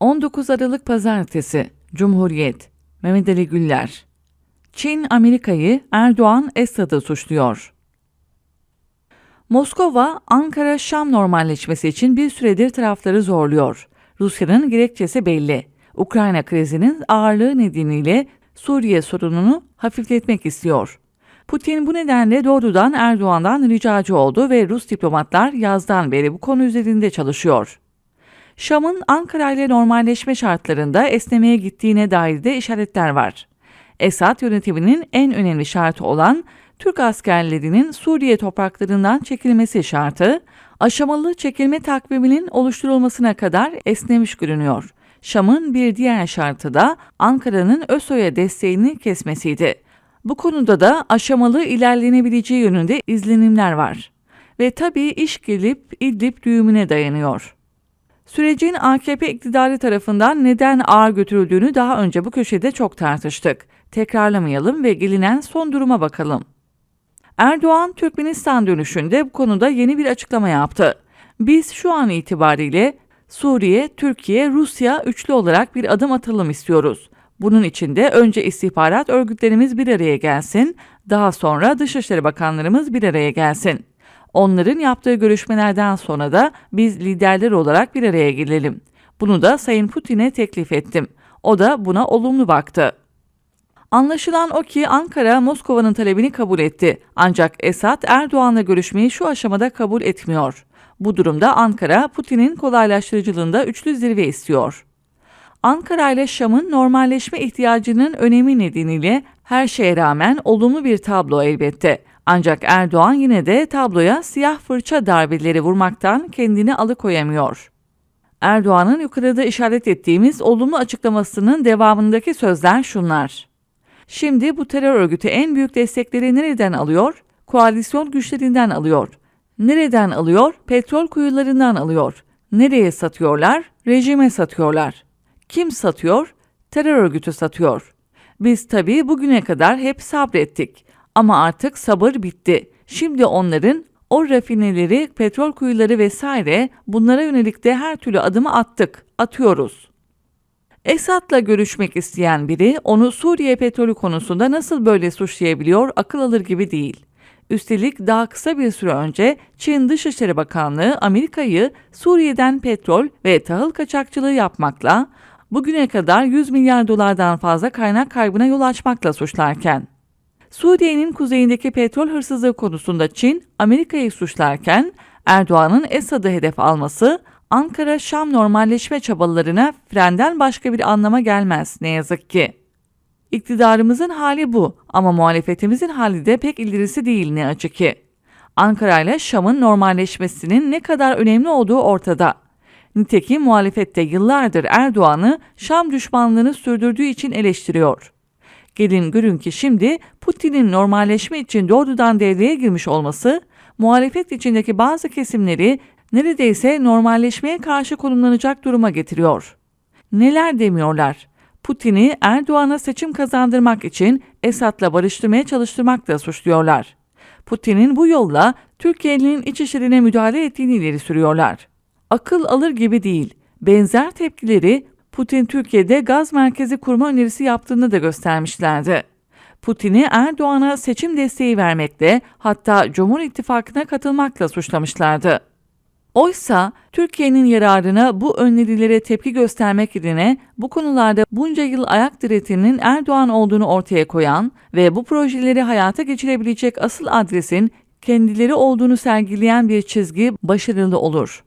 19 Aralık Pazartesi Cumhuriyet Mehmet Ali Güller Çin Amerika'yı Erdoğan Esad'ı suçluyor. Moskova, Ankara-Şam normalleşmesi için bir süredir tarafları zorluyor. Rusya'nın gerekçesi belli. Ukrayna krizinin ağırlığı nedeniyle Suriye sorununu hafifletmek istiyor. Putin bu nedenle doğrudan Erdoğan'dan ricacı oldu ve Rus diplomatlar yazdan beri bu konu üzerinde çalışıyor. Şam'ın Ankara ile normalleşme şartlarında esnemeye gittiğine dair de işaretler var. Esad yönetiminin en önemli şartı olan Türk askerlerinin Suriye topraklarından çekilmesi şartı, aşamalı çekilme takviminin oluşturulmasına kadar esnemiş görünüyor. Şam'ın bir diğer şartı da Ankara'nın ÖSO'ya desteğini kesmesiydi. Bu konuda da aşamalı ilerlenebileceği yönünde izlenimler var. Ve tabii iş gelip İdlib düğümüne dayanıyor. Sürecin AKP iktidarı tarafından neden ağır götürüldüğünü daha önce bu köşede çok tartıştık. Tekrarlamayalım ve gelinen son duruma bakalım. Erdoğan Türkmenistan dönüşünde bu konuda yeni bir açıklama yaptı. Biz şu an itibariyle Suriye, Türkiye, Rusya üçlü olarak bir adım atalım istiyoruz. Bunun için de önce istihbarat örgütlerimiz bir araya gelsin, daha sonra Dışişleri Bakanlarımız bir araya gelsin. Onların yaptığı görüşmelerden sonra da biz liderler olarak bir araya gelelim. Bunu da Sayın Putin'e teklif ettim. O da buna olumlu baktı. Anlaşılan o ki Ankara Moskova'nın talebini kabul etti. Ancak Esad Erdoğan'la görüşmeyi şu aşamada kabul etmiyor. Bu durumda Ankara Putin'in kolaylaştırıcılığında üçlü zirve istiyor. Ankara ile Şam'ın normalleşme ihtiyacının önemi nedeniyle her şeye rağmen olumlu bir tablo elbette. Ancak Erdoğan yine de tabloya siyah fırça darbeleri vurmaktan kendini alıkoyamıyor. Erdoğan'ın yukarıda işaret ettiğimiz olumlu açıklamasının devamındaki sözler şunlar. Şimdi bu terör örgütü en büyük destekleri nereden alıyor? Koalisyon güçlerinden alıyor. Nereden alıyor? Petrol kuyularından alıyor. Nereye satıyorlar? Rejime satıyorlar. Kim satıyor? Terör örgütü satıyor. Biz tabii bugüne kadar hep sabrettik. Ama artık sabır bitti. Şimdi onların o rafineleri, petrol kuyuları vesaire bunlara yönelik de her türlü adımı attık, atıyoruz. Esad'la görüşmek isteyen biri onu Suriye petrolü konusunda nasıl böyle suçlayabiliyor akıl alır gibi değil. Üstelik daha kısa bir süre önce Çin Dışişleri Bakanlığı Amerika'yı Suriye'den petrol ve tahıl kaçakçılığı yapmakla bugüne kadar 100 milyar dolardan fazla kaynak kaybına yol açmakla suçlarken Suriye'nin kuzeyindeki petrol hırsızlığı konusunda Çin, Amerika'yı suçlarken Erdoğan'ın Esad'ı hedef alması Ankara-Şam normalleşme çabalarına frenden başka bir anlama gelmez ne yazık ki. İktidarımızın hali bu ama muhalefetimizin hali de pek ilerisi değil ne açık ki. Ankara ile Şam'ın normalleşmesinin ne kadar önemli olduğu ortada. Nitekim muhalefette yıllardır Erdoğan'ı Şam düşmanlığını sürdürdüğü için eleştiriyor. Gelin görün ki şimdi Putin'in normalleşme için doğrudan devreye girmiş olması, muhalefet içindeki bazı kesimleri neredeyse normalleşmeye karşı konumlanacak duruma getiriyor. Neler demiyorlar? Putin'i Erdoğan'a seçim kazandırmak için Esad'la barıştırmaya çalıştırmakla suçluyorlar. Putin'in bu yolla Türkiye'nin iç işlerine müdahale ettiğini ileri sürüyorlar. Akıl alır gibi değil. Benzer tepkileri Putin Türkiye'de gaz merkezi kurma önerisi yaptığını da göstermişlerdi. Putin'i Erdoğan'a seçim desteği vermekle hatta Cumhur İttifakı'na katılmakla suçlamışlardı. Oysa Türkiye'nin yararına bu önerilere tepki göstermek yerine bu konularda bunca yıl ayak diretinin Erdoğan olduğunu ortaya koyan ve bu projeleri hayata geçirebilecek asıl adresin kendileri olduğunu sergileyen bir çizgi başarılı olur.